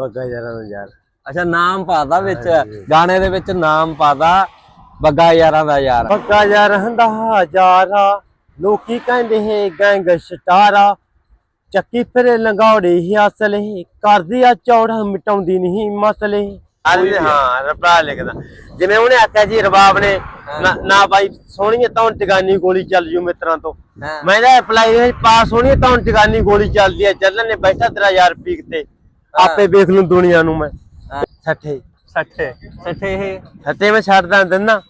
ਬੱਗਾ ਯਾਰਾਂ ਦਾ ਯਾਰ। ਅੱਛਾ ਨਾਮ ਪਾਦਾ ਵਿੱਚ। ਗਾਣੇ ਦੇ ਵਿੱਚ ਨਾਮ ਪਾਦਾ ਬੱਗਾ ਯਾਰਾਂ ਦਾ ਯਾਰ। ਬੱਗਾ ਯਾਰ ਹੰਦਾ ਹਜ਼ਾਰਾ ਲੋਕੀ ਕਹਿੰਦੇ ਹੈ ਗੈਂਗ ਸਟਾਰਾ। ਚੱਕੀ ਫਿਰੇ ਲੰਗੌੜੀ ਹੀ ਅਸਲੇ ਕਰਦੀ ਆ ਚੌੜਾ ਮਿਟਾਉਂਦੀ ਨਹੀਂ ਮਸਲੇ ਅਰੇ ਹਾਂ ਰਬਾ ਲਿਖਦਾ। ਜਿਵੇਂ ਉਹਨੇ ਆਖਿਆ ਜੀ ਰਬਾਬ ਨੇ ਨਾ- ਬਾਈ ਸੋਹਣੀਏ ਤਾਂ ਟਿਗਾਨੀ ਗੋਲੀ ਚੱਲ ਜੂ ਮਿੱਤਰਾਂ ਤੋਂ। ਮੈਂ ਤਾਂ ਅਪਲਾਈ ਪਾਸ ਸੋਹਣੀਏ ਤਾਂ ਟਿਗਾਨੀ ਗੋਲੀ ਚੱਲਦੀ ਹੈ ਚੱਲਣ ਨੇ ਬੈਠਾ ਤੇਰਾ ਯਾਰ ਪੀਕ ਤੇ ਆਪੇ ਵੇਖ ਲੂੰ ਦੁਨੀਆ ਨੂੰ ਮੈਂ ਹਾਂ। ਸੱਠੇ। 60 60 ਇਹ? ਸੱਤੇ ਮੈਂ ਛੱਡਦਾ ਦਿੰਦਾ।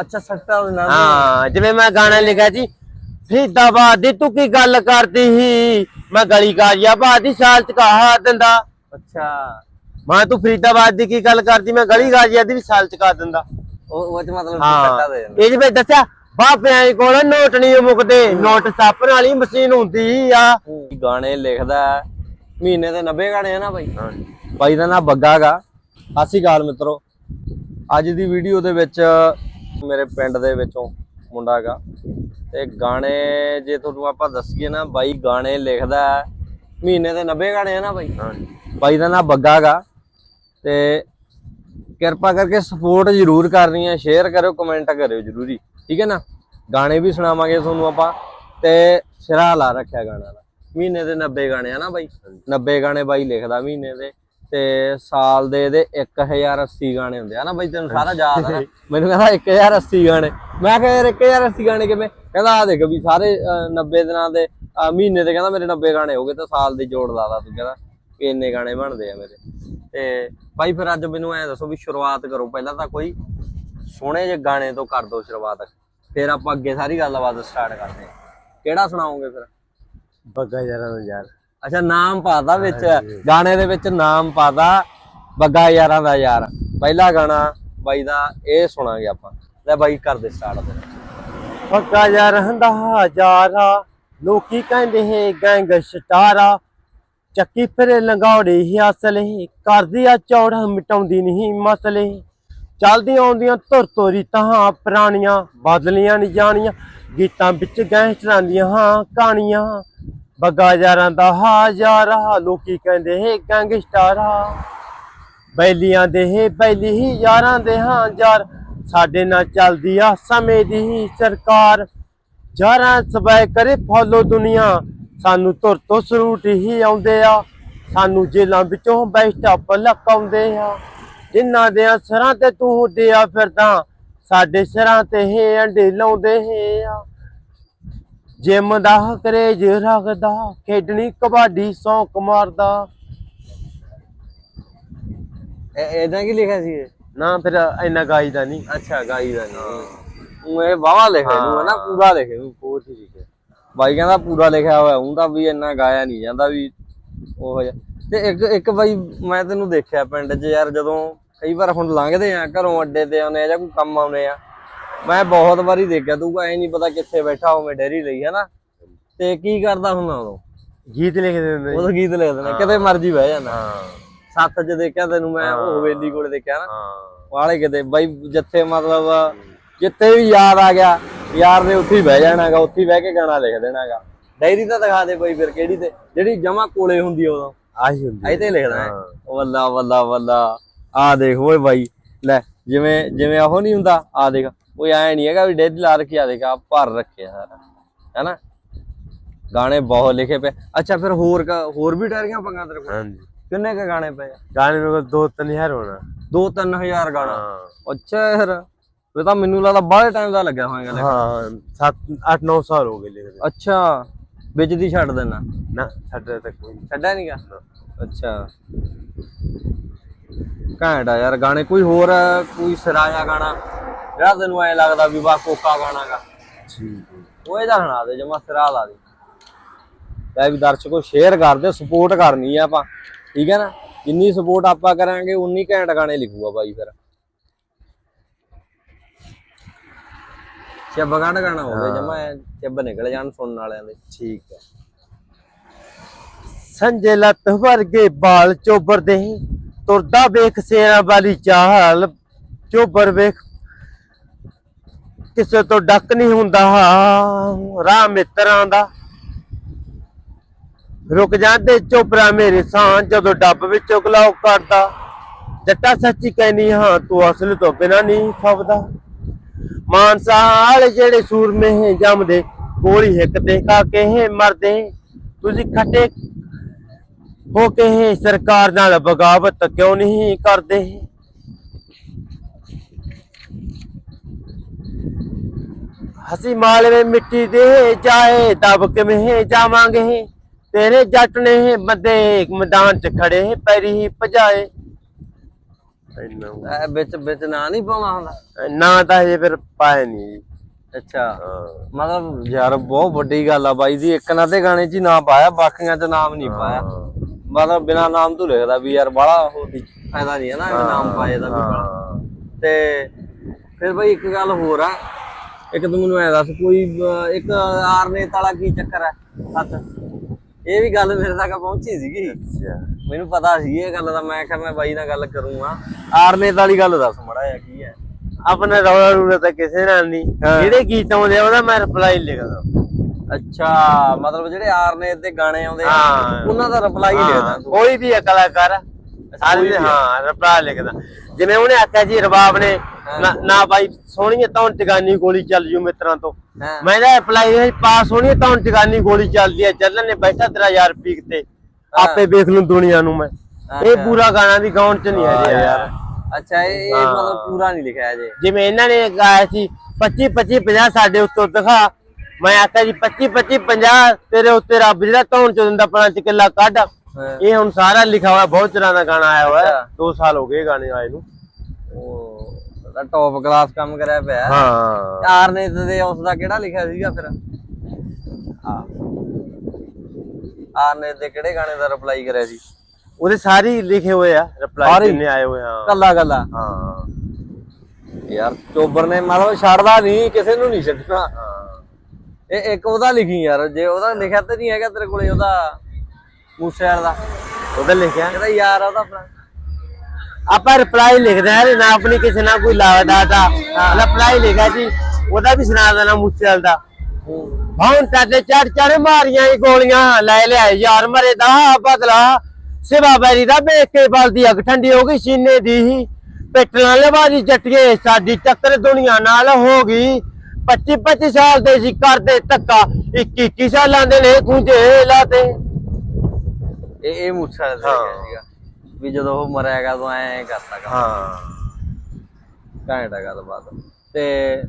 ਅੱਛਾ 60 ਦਾ ਨਾਮ ਹਾਂ ਜਿਵੇਂ ਮੈਂ ਗਾਣਾ ਲਿਖਿਆ ਜੀ ਫਰੀਦਾਬਾਦ ਦੀ ਤੂੰ ਕੀ ਗੱਲ ਕਰਦੀ ਸੀ? ਮੈਂ ਗਲੀ ਗਾਜ਼ੀਆਬਾਦ ਦੀ ਸਾਲ ਚ ਕਹਾ ਦਿੰਦਾ। ਅੱਛਾ। ਮੈਂ ਤੂੰ ਫਰੀਦਾਬਾਦ ਦੀ ਕੀ ਗੱਲ ਕਰਦੀ? ਮੈਂ ਗਲੀ ਗਾਜ਼ੀਆ ਦੀ ਵੀ ਸਾਲ ਚ ਕਹਾ ਦਿੰਦਾ। ਉਹ ਉਹ ਚ ਮਤਲਬ ਹਾਂ। ਸੱਟਾ ਦੇ। ਇਹ ਜਿਵੇਂ ਦੱਸਿਆ ਬਾਪਿਆਂ ਕੋਲ ਨੋਟ ਨਹੀਂ ਮੁੱਕਦੇ। ਨੋਟ ਸਾਪਣ ਵਾਲੀ ਮਸ਼ੀਨ ਹੁੰਦੀ ਆ। ਗਾਣੇ ਲਿਖਦਾ ਹੈ। ਮਹੀਨੇ ਦੇ 90 ਗਾਣੇ ਆ ਨਾ ਬਾਈ। ਬਾਈ ਦਾ ਨਾਮ ਬੱਗਾ ਗਾ ਸਤਿ ਸ਼੍ਰੀ ਅਕਾਲ ਮਿੱਤਰੋ। ਅੱਜ ਦੀ ਵੀਡੀਓ ਦੇ ਵਿੱਚ ਮੇਰੇ ਪਿੰਡ ਦੇ ਵਿੱਚੋਂ ਮੁੰਡਾ ਗਾ ਤੇ ਗਾਣੇ ਜੇ ਤੁਹਾਨੂੰ ਆਪਾਂ ਦੱਸੀਏ ਨਾ ਬਾਈ ਗਾਣੇ ਲਿਖਦਾ ਹੈ। ਮਹੀਨੇ ਦੇ 90 ਗਾਣੇ ਆ ਨਾ ਬਾਈ। ਬਾਈ ਦਾ ਨਾਮ ਬੱਗਾ ਗਾ ਤੇ ਕਿਰਪਾ ਕਰਕੇ ਸਪੋਰਟ ਜ਼ਰੂਰ ਕਰਨੀ ਹੈ। ਸ਼ੇਅਰ ਕਰਿਓ ਕਮੈਂਟ ਕਰਿਓ ਜ਼ਰੂਰੀ। ਠੀਕ ਹੈ ਨਾ? ਗਾਣੇ ਵੀ ਸੁਣਾਵਾਂਗੇ ਤੁਹਾਨੂੰ ਆਪਾਂ। ਤੇ ਸਿਰਾ ਲਾ ਰੱਖਿਆ ਗਾਣਾ। ਮਹੀਨੇ ਦੇ 90 ਗਾਣੇ ਆ ਨਾ ਬਾਈ? 90 ਗਾਣੇ ਬਾਈ ਲਿਖਦਾ ਮਹੀਨੇ ਦੇ। ਤੇ ਸਾਲ ਦੇ ਇਹਦੇ 1080 ਗਾਣੇ ਹੁੰਦੇ ਆ ਨਾ ਬਾਈ ਤੈਨੂੰ ਸਾਰਾ ਯਾਦ ਆ ਮੈਨੂੰ ਕਹਿੰਦਾ 1080 ਗਾਣੇ। ਮੈਂ ਕਿਹਾ ਯਾਰ 1080 ਗਾਣੇ ਕਿਵੇਂ? ਕਹਿੰਦਾ ਆ ਦੇਖ ਵੀ ਸਾਰੇ ਅਹ, 90 ਦਿਨਾਂ ਦੇ ਮਹੀਨੇ ਦੇ ਕਹਿੰਦਾ ਮੇਰੇ 90 ਗਾਣੇ ਹੋ ਗਏ ਤਾਂ ਸਾਲ ਦੇ ਜੋੜ ਲਾ ਲਾ ਤੂੰ ਕਹਿੰਦਾ ਵੀ ਇੰਨੇ ਗਾਣੇ ਬਣਦੇ ਆ ਮੇਰੇ। ਤੇ ਭਾਈ ਫਿਰ ਅੱਜ ਮੈਨੂੰ ਐ ਦੱਸੋ ਵੀ ਸ਼ੁਰੂਆਤ ਕਰੋ ਪਹਿਲਾਂ ਤਾਂ ਕੋਈ ਸੋਹਣੇ ਜਿਹੇ ਗਾਣੇ ਤੋਂ ਕਰ ਦਿਓ ਸ਼ੁਰੂਆਤ। ਫਿਰ ਆਪਾਂ ਅੱਗੇ ਸਾਰੀ ਗੱਲਬਾਤ ਸਟਾਰਟ ਕਰਦੇ ਕਿਹੜਾ ਸੁਣਾਓਗੇ ਫਿਰ? ਬੱਗਾ ਯਾਰਾਂ ਦਾ ਯਾਰ। ਅੱਛਾ ਨਾਮ ਪਾਦਾ ਵਿੱਚ। ਗਾਣੇ ਦੇ ਵਿੱਚ ਨਾਮ ਪਾਦਾ ਬੱਗਾ ਯਾਰਾਂ ਦਾ ਯਾਰ। ਪਹਿਲਾ ਗਾਣਾ ਬਾਈ ਦਾ ਇਹ ਸੁਣਾਂਗੇ ਆਪਾਂ। ਲੈ ਬਾਈ ਕਰਦੇ ਸਟਾਰਟ ਫਿਰ। ਬੱਗਾ ਯਾਰ ਹੰਦਾ ਹਜ਼ਾਰਾ ਲੋਕੀ ਕਹਿੰਦੇ ਹੈ ਗੈਂਗ ਸਟਾਰਾ। ਚੱਕੀ ਫਿਰੇ ਲੰਗੌੜੀ ਹੀ ਅਸਲੇ ਕਰਦੀ ਆ ਚੌੜਾ ਮਿਟਾਉਂਦੀ ਨਹੀਂ ਮਸਲੇ ਚਲਦੀਆਂ ਆਉਂਦੀਆਂ ਧੁਰ ਤੋਰੀ ਤਾਂ ਪੁਰਾਣੀਆਂ ਬਦਲੀਆਂ ਨਹੀਂ ਜਾਣੀਆਂ। ਗੀਤਾਂ ਵਿੱਚ ਗੈਂਗਸਟਰਾਂ ਦੀਆਂ ਹਾਂ ਕਹਾਣੀਆਂ। ਬੱਗਾ ਯਾਰਾਂ ਦਾ ਹਾਜ਼ਾਰਾ ਲੋਕੀ ਕਹਿੰਦੇ ਹੈ ਗੈਂਗਸਟਾਰਾ। ਬੈਲੀਆਂ ਦੇ ਹੈ ਬੈਲੀ ਹੀ ਯਾਰਾਂ ਦੇ ਹਾਂ ਯਾਰ। ਸਾਡੇ ਨਾਲ ਚੱਲਦੀ ਆ ਸਮੇਂ ਦੀ ਹੀ ਸਰਕਾਰ। ਯਾਰਾਂ ਸਬੈ ਕਰੇ ਫੋਲੋ ਦੁਨੀਆ। ਸਾਨੂੰ ਤੁਰ ਤੋਂ ਸਰੂਟ ਹੀ ਆਉਂਦੇ ਆ। ਸਾਨੂੰ ਜੇਲਾਂ ਵਿੱਚੋਂ ਬੈਸਟਾ ਪਲਕ ਆਉਂਦੇ ਆ। ਜਿਨ੍ਹਾਂ ਦੇ ਸਰਾਂ ਤੇ ਤੂੰ ਉੱਡਿਆ ਫਿਰਦਾ। ਸਾਡੇ ਸਰਾਂ ਤੇ ਹੀ ਅੰਡੇ ਲਾਉਂਦੇ ਆ। ਜਿਮ ਦਾ ਕਰੇਜ ਰੱਖਦਾ ਖੇਡਣੀ ਕਬੱਡੀ ਸੌਂਕ ਮਾਰਦਾ। ਇਹ ਇਹਦਾ ਕੀ ਲਿਖਿਆ ਸੀ ਇਹ? ਨਾ ਫਿਰ ਇੰਨਾ ਗਾਈਦਾ ਨਹੀਂ। ਅੱਛਾ ਗਾਈ ਦਾ ਨਹੀਂ ਉਹ ਇਹ ਬਾਵਾ ਲਿਖਿਆ ਇਹਨੂੰ ਹੈ। ਨਾ ਪੂਰਾ ਲਿਖਿਆ ਇਹਨੂੰ ਬਹੁਤ ਹੀ ਲਿਖਿਆ। ਬਾਈ ਕਹਿੰਦਾ ਪੂਰਾ ਲਿਖਿਆ ਹੋਇਆ ਹੂੰ ਤਾਂ ਵੀ ਇੰਨਾ ਗਾਇਆ ਨਹੀਂ ਜਾਂਦਾ ਵੀ ਉਹ ਜਿਹਾ। ਤੇ ਇੱਕ ਇੱਕ ਬਾਈ ਮੈਂ ਤੈਨੂੰ ਦੇਖਿਆ ਪਿੰਡ 'ਚ ਯਾਰ ਜਦੋਂ ਕਈ ਵਾਰ ਹੁਣ ਲੰਘਦੇ ਆ ਘਰੋਂ ਅੱਡੇ ਤੇ ਆਉਂਦੇ ਆ ਜਾਂ ਕੋਈ ਕੰਮ ਆਉਂਦੇ ਆ ਮੈਂ ਬਹੁਤ ਵਾਰੀ ਦੇਖਿਆ ਤੂੰ ਐ ਨਹੀਂ ਪਤਾ ਕਿੱਥੇ ਬੈਠਾ ਹੋਵੇਂ ਡੈਰੀ ਲਈ ਹੈ ਨਾ ਤੇ ਕੀ ਕਰਦਾ ਹੁੰਦਾ ਉਦੋਂ? ਗੀਤ ਲਿਖ ਦਿੰਦੇ ਉਦੋਂ ਗੀਤ ਲਿਖ ਦੇਣਾ ਕਿਤੇ ਮਰਜ਼ੀ ਬਹਿ ਜਾਂਦਾ। ਹਾਂ। ਸੱਤ 'ਚ ਦੇਖਿਆ ਤੈਨੂੰ ਮੈਂ ਉਹ ਹਵੇਲੀ ਕੋਲੇ ਦੇਖਿਆ ਨਾ। ਵਾਲੇ ਕਿਤੇ ਬਾਈ ਜਿੱਥੇ ਮਤਲਬ ਜਿੱਥੇ ਵੀ ਯਾਦ ਆ ਗਿਆ ਯਾਰ ਨੇ ਉੱਥੇ ਹੀ ਬਹਿ ਜਾਣਾਗਾ ਉੱਥੇ ਹੀ ਬਹਿ ਕੇ ਗਾਣਾ ਲਿਖ ਦੇਣਾਗਾ। ਡਾਇਰੀ ਤਾਂ ਦਿਖਾ ਦੇ ਬਾਈ ਫਿਰ ਕਿਹੜੀ ਤੇ ਜਿਹੜੀ ਜਮਾ ਕੋਲੇ ਹੁੰਦੀ ਉਦੋਂ। ਆਹੀ ਹੁੰਦੀ ਇਹ ਤੇ ਲਿਖਦਾ। ਵੱਲਾ ਵੱਲਾ ਵੱਲਾ। ਆ ਦੇਖ ਓਏ ਬਾਈ ਲੈ ਜਿਵੇਂ ਜਿਵੇਂ ਉਹ ਨਹੀਂ ਹੁੰਦਾ ਆ ਦੇਖ। ਕੋਈ ਐ ਨਹੀਂ ਹੈਗਾ ਵੀ ਡੇਢ ਲਾ ਰੱਖਿਆ ਦੇਖ ਭਰ ਰੱਖਿਆ ਸਾਰਾ ਹੈਨਾ? ਗਾਣੇ ਬਹੁਤ ਲਿਖੇ ਪਏ। ਅੱਛਾ ਫਿਰ ਹੋਰ ਹੋਰ ਵੀ ਡਾਇਰੀਆਂ ਪੰਗਾ ਤੇਰੇ ਕੋਲ? ਹਾਂਜੀ। ਕਿੰਨੇ ਕ ਗਾਣੇ ਪਏ ਗਾਣੇ ਮੇਰੇ ਕੋਲ ਦੋ ਤਿੰਨ ਹਜ਼ਾਰ ਹੋਣਾ। ਦੋ ਤਿੰਨ ਹਜ਼ਾਰ ਗਾਣਾ। ਹਾਂ। ਅੱਛਾ ਯਾਰ ਇਹ ਤਾਂ ਮੈਨੂੰ ਲੱਗਦਾ ਬਾਹਲੇ ਟਾਈਮ ਦਾ ਲੱਗਿਆ ਹੋਏਗਾ ਲਿਖਣ। ਹਾਂ 7 8 9 ਸਾਲ ਹੋ ਗਏ ਲਿਖਦੇ। ਅੱਛਾ ਵਿੱਚ ਦੀ ਛੱਡ ਦੇਣਾ। ਨਾ ਸਾਡੇ ਤੱਕ ਕੋਈ ਨਹੀਂ ਛੱਡਿਆ ਨਹੀਂਗਾ ਅੱਛਾ। ਘੈਂਟ ਆ ਯਾਰ ਗਾਣੇ ਕੋਈ ਹੋਰ ਕੋਈ ਸਰਾਇਆ ਗਾਣਾ? ਜਿਹੜਾ ਤੈਨੂੰ ਐ ਲੱਗਦਾ ਵੀ ਵਾਹ ਕੋਕਾ ਗਾਣਾਗਾ ਠੀਕ ਉਹ ਇਹਦਾ ਸੁਣਾ ਦੇ ਜਮਾ ਸਿਰਾ ਲਾ ਦੇ। ਲੈ ਵੀ ਦਰਸ਼ਕੋ ਸ਼ੇਅਰ ਕਰ ਦਿਓ ਸਪੋਰਟ ਕਰਨੀ ਆ ਆਪਾਂ। ਠੀਕ ਹੈ ਨਾ? ਜਿੰਨੀ ਸਪੋਰਟ ਆਪਾਂ ਕਰਾਂਗੇ ਉਨੀ ਘੈਂਟ ਗਾਣੇ ਲਿਖੂਗਾ ਬਾਈ ਫਿਰ। ਚੱਬ ਗਾਣਾ ਗਾਣਾ ਹੋਵੇ ਜਮਾ ਚੱਬ ਨਿਕਲ ਜਾਣ ਸੁਣਨ ਵਾਲਿਆਂ ਦੇ। ਠੀਕ ਹੈ। ਸੰਜੇ ਲੱਤ ਵਰਗੇ ਬਾਲ ਚੋਬਰ ਦੇ ਤੁਰਦਾ ਵੇਖ ਸੇਰਾ ਵਾਲੀ ਚਾਲ ਚੋਬਰ ਵੇਖ ਕਿਸੇ ਤੋਂ ਡੱਕ ਨਹੀਂ ਹੁੰਦਾ। ਰਾਹ ਮਿੱਤਰਾਂ ਦਾ। ਰੁਕ ਜਾਂਦੇ ਚੋਪਰਾ ਮੇਰੇ ਸਾਹ ਜਦੋਂ ਡੱਬ ਵਿੱਚੋਂ ਗਲਾਉ ਕਰਦਾ ਜੱਟਾ ਸੱਚੀ ਕਹਿਨੀ ਹਾਂ, ਤੂੰ ਅਸਲ ਤੋਂ ਬਿਨਾ ਨਹੀਂ ਫਵਦਾ ਮਾਨਸਾ ਵਾਲੇ ਜਿਹੜੇ ਸੂਰਮੇ ਜੰਮਦੇ ਗੋਲੀ ਹਿੱਕ ਦੇ ਖਾ ਕੇ ਮਰਦੇ ਤੁਸੀਂ ਖੱਟੇ ਹੋ ਕੇ ਸਰਕਾਰ ਨਾਲ ਬਗਾਵਤ ਕਿਉਂ ਨਹੀਂ ਕਰਦੇ? ਹਸੀ ਮਾਲਵੇ ਮਿੱਟੀ ਦੇ ਜਾਏ ਦਬ ਕਿਵੇਂ ਜਾਵਾਂਗੇ? ਤੇਰੇ ਜੱਟ ਨੇ ਬੰਦੇ ਮੈਦਾਨ 'ਚ ਖੜੇ ਪੈਰੀ ਹੀ ਭਜਾਏ। ਇਹ ਵਿੱਚ ਵਿੱਚ ਨਾਂ ਨਹੀਂ ਪਾਉਣਾ ਹੁੰਦਾ? ਨਾ ਤਾਂ ਹਜੇ ਫਿਰ ਪਾਏ ਨਹੀਂ ਅੱਛਾ। ਮਤਲਬ ਯਾਰ ਬਹੁਤ ਵੱਡੀ ਗੱਲ ਆ ਬਾਈ ਦੀ ਇੱਕ ਨਾ ਤੇ ਗਾਣੇ 'ਚ ਨਾਂ ਪਾਇਆ ਬਾਕੀਆਂ 'ਚ ਨਾਮ ਨਹੀਂ ਪਾਇਆ। ਮਤਲਬ ਬਿਨਾ ਨਾਮ ਤੋਂ ਲਿਖਦਾ ਵੀ ਯਾਰ ਬਾਲਾ ਉਹ ਫਾਇਦਾ ਨਹੀਂ ਹੈ ਨਾ ਨਾਮ ਪਾਏ ਦਾ ਵੀ। ਤੇ ਫਿਰ ਬਈ ਇੱਕ ਗੱਲ ਹੋਰ ਆ ਇੱਕ ਤੂੰ ਮੈਨੂੰ ਐ ਦੱਸ ਕੋਈ ਅਹ, ਇੱਕ ਆਰਨੇਤ ਵਾਲਾ ਕੀ ਚੱਕਰ ਹੈ? ਸੱਤ। ਇਹ ਵੀ ਗੱਲ ਮੇਰੇ ਤੱਕ ਪਹੁੰਚੀ ਸੀਗੀ। ਅੱਛਾ। ਮੈਨੂੰ ਪਤਾ ਸੀ ਇਹ ਗੱਲ ਦਾ ਮੈਂ ਕਿਹਾ ਮੈਂ ਬਾਈ ਨਾਲ ਗੱਲ ਕਰੂੰਗਾ। ਆਰਨੇਤ ਵਾਲੀ ਗੱਲ ਦੱਸ ਮੜਾ ਜਿਹਾ ਕੀ ਹੈ। ਆਪਣੇ ਰੌਲਾ ਰੂਲਾ ਤਾਂ ਕਿਸੇ ਨਾਲ ਨਹੀਂ। ਜਿਹੜੇ ਗੀਤ ਆਉਂਦੇ ਆ ਉਹਦਾ ਮੈਂ ਰਿਪਲਾਈ ਲਿਖਦਾ। ਅੱਛਾ ਮਤਲਬ ਜਿਹੜੇ ਆਰਨੇਤ ਦੇ ਗਾਣੇ ਆਉਂਦੇ ਆ ਹਾਂ। ਉਹਨਾਂ ਦਾ ਰਿਪਲਾਈ ਲਿਖਦਾ ਤੂੰ। ਕੋਈ ਵੀ ਕਲਾਕਾਰ ਸਾਰੇ ਦੇ ਹਾਂ ਰਿਪਲਾਈ ਲਿਖਦਾ। ਜਿਵੇਂ ਉਹਨੇ ਆਖਿਆ ਜੀ ਰਬਾਬ ਨੇ ਨਾ- ਨਾ ਬਾਈ ਸੋਹਣੀ ਤਾਂ ਟਿਕਾਨੀ ਗੋਲੀ ਚੱਲ ਜੂ ਮਿੱਤਰਾਂ ਤੋਂ। ਹਾਂ। ਮੈਂ ਇਹਦਾ ਰਿਪਲਾਈ ਹੈ ਪਾ ਸੋਹਣੀ ਤਾਂ ਟਿਕਾਨੀ ਗੋਲੀ ਚੱਲਦੀ ਹੈ ਚੱਲਣ ਨੇ ਬੈਠਾ ਤੇਰਾ ਯਾਰ ਪੀਕ ਤੇ ਆਪੇ ਵੇਖ ਲੂੰ ਦੁਨੀਆ ਨੂੰ ਮੈਂ। ਇਹ ਅੱਛਾ। ਪੂਰਾ ਗਾਣਾ ਵੀ ਗਾਉਣ ਚ ਨਹੀਂ ਹੈ ਯਾਰ। ਅੱਛਾ ਇਹ ਇਹ ਮਤਲਬ ਪੂਰਾ ਨਹੀਂ ਲਿਖਿਆ ਜੇ ਜਿਵੇਂ ਇਹਨਾਂ ਨੇ ਗਾਇਆ ਸੀ 25 25 50 ਸਾਡੇ ਉੱਤੋਂ ਦਿਖਾ। ਮੈਂ ਆਖਿਆ ਜੀ 25 25 50 ਤੇਰੇ ਉੱਤੇ ਰੱਬ ਜਿਹੜਾ ਧੌਣ ਚ ਦਿੰਦਾ ਪੰਜ ਕਿੱਲਾ ਕੱਢ। ਇਹ ਹੁਣ ਸਾਰਾ ਲਿਖਿਆ ਹੋਇਆ ਬਹੁਤ ਤਰ੍ਹਾਂ ਦਾ ਗਾਣਾ ਆਇਆ ਹੋਇਆ। ਅੱਛਾ। 2 ਸਾਲ ਹੋ ਗਏ ਗਾਣੇ ਆਏ ਨੂੰ। ਉਹ ਟੌਪ ਕਲਾਸ ਕੰਮ ਕਰਿਆ ਪਿਆ। ਹਾਂ। ਆਰਨੇਤ ਦੇ ਉਸ ਦਾ ਕਿਹੜਾ ਲਿਖਿਆ ਸੀਗਾ ਫਿਰ? ਹਾਂ। ਆਰਨੇਤ ਦੇ ਕਿਹੜੇ ਗਾਣੇ ਦਾ ਰਿਪਲਾਈ ਕਰਿਆ ਸੀ? ਉਹਦੇ ਸਾਰੇ ਲਿਖੇ ਹੋਏ ਆ ਰਿਪਲਾਈ? ਕਿੰਨੇ ਆਏ ਹੋਏ ਹਾਂ ਕੱਲਾ ਕੱਲਾ? ਹਾਂ। ਯਾਰ ਚੋਬਰ ਨੇ ਮਤਲਬ ਛੱਡਦਾ ਨਹੀਂ ਕਿਸੇ ਨੂੰ ਨਹੀਂ ਛੱਡਣਾ। ਇਹ ਇੱਕ ਉਹਦਾ ਲਿਖੀ ਯਾਰ ਜੇ ਉਹਦਾ ਲਿਖਿਆ ਤੇ ਨਹੀਂ ਹੈਗਾ ਤੇਰੇ ਕੋਲੇ ਉਹਦਾ। ਮੂਸੇ ਵਾਲਾ ਦਾ। ਉਹਦਾ ਲਿਖਿਆ। ਜਿਹੜਾ ਯਾਰ ਆ ਉਹਦਾ ਆਪਣਾ ਆਪਾਂ ਰਿਪਲਾਈ ਲਿਖਦੇ ਆ ਨਾ ਆਪਣੀ ਕਿਸੇ ਨਾਲ ਕੋਈ ਲਾਦਾ ਦਾ ਰਿਪਲਾਈ ਲਿਖਿਆ ਜੀ ਉਹਦਾ ਵੀ ਸੁਣਾ ਦੇਣਾ ਮੁੱਸੇਲ ਦਾ। ਹੁਣ ਤੇ ਚੜ ਚੜ ਮਾਰੀਆਂ ਈ ਗੋਲੀਆਂ ਲੈ ਲਿਆ ਯਾਰ ਮਰੇ ਦਾ ਬਦਲਾ। ਸਿਵਾ ਬੈਰੀ ਦਾ ਵੇਖ ਕੇ ਬਲਦੀ ਅੱਗ ਠੰਡੀ ਹੋ ਗਈ ਸੀਨੇ ਦੀ। ਹੀ ਪਿੱਟਣਾ ਲਵਾਦੀ ਜੱਟੀਏ ਸਾਡੀ ਟੱਕਰ ਦੁਨੀਆ ਨਾਲ ਹੋ ਗਈ। 25 25 ਸਾਲ ਦੇ ਸੀ ਕਰਦੇ ਧੱਕਾ 21 21 ਸਾਲਾਂ ਦੇ ਨੇ ਗੁੰਝੇ ਲਾਤੇ ਇਹ ਇਹ ਮੂਸੇ ਵਾਲਾ ਦਾ ਸੀਗਾ ਵੀ ਜਦੋਂ ਉਹ ਮਰਿਆਗਾ ਤੂੰ ਐਂ ਕਰਤਾ ਕੰਮ। ਹਾਂ। ਘੈਂਟ ਹੈ ਗੱਲਬਾਤ। ਤੇ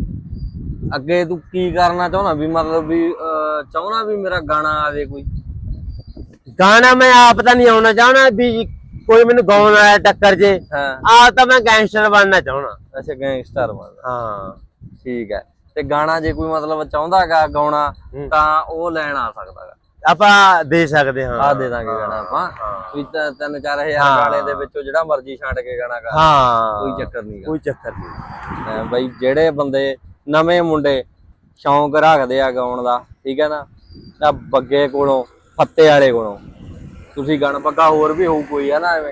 ਅੱਗੇ ਤੂੰ ਕੀ ਕਰਨਾ ਚਾਹੁੰਦਾ ਵੀ ਮਤਲਬ ਵੀ ਅਹ, ਚਾਹੁੰਦਾ ਵੀ ਮੇਰਾ ਗਾਣਾ ਆਵੇ ਕੋਈ? ਗਾਣਾ ਮੈਂ ਆਪ ਤਾਂ ਨਹੀਂ ਆਉਣਾ ਚਾਹਣਾ ਵੀ ਕੋਈ ਮੈਨੂੰ ਗਾਉਣ ਆਇਆ ਟੱਕਰ ਜੇ। ਹਾਂ। ਆ ਤਾਂ ਮੈਂ ਗੈਂਗਸਟਰ ਬਣਨਾ ਚਾਹਣਾ ਅੱਛਾ ਗੈਂਗਸਟਰ ਬਣਦਾ ਹਾਂ। ਠੀਕ ਹੈ। ਤੇ ਗਾਣਾ ਜੇ ਕੋਈ ਮਤਲਬ ਚਾਹੁੰਦਾਗਾ ਗਾਉਣਾ ਹੂੰ। ਤਾਂ ਉਹ ਲੈਣ ਆ ਸਕਦਾਗਾ ਆਪਾਂ ਦੇ ਸਕਦੇ ਹਾਂ। ਆ ਦੇ ਦਾਂਗੇ ਗਾਣਾ ਆਪਾਂ। ਵੀ ਤਾਂ ਤਿੰਨ ਚਾਰ ਹਜ਼ਾਰ ਗਾਣੇ ਦੇ ਵਿੱਚੋਂ ਜਿਹੜਾ ਮਰਜ਼ੀ ਛੱਡ ਕੇ ਗਾਣਾ ਗਾ। ਹਾਂ। ਕੋਈ ਚੱਕਰ ਨਹੀਂਗਾ ਕੋਈ ਚੱਕਰ ਨਹੀਂ ਬਈ ਜਿਹੜੇ ਬੰਦੇ ਨਵੇਂ ਮੁੰਡੇ ਸ਼ੌਂਕ ਰੱਖਦੇ ਆ ਗਾਉਣ ਦਾ ਠੀਕ ਹੈ ਨਾ? ਤਾਂ ਬੱਗੇ ਕੋਲੋਂ ਫੱਤੇ ਵਾਲੇ ਕੋਲੋਂ। ਤੁਸੀਂ ਗਾਣਾ ਬੱਗਾ ਹੋਰ ਵੀ ਹੋਊ ਕੋਈ ਆ ਨਾ ਐਵੇਂ?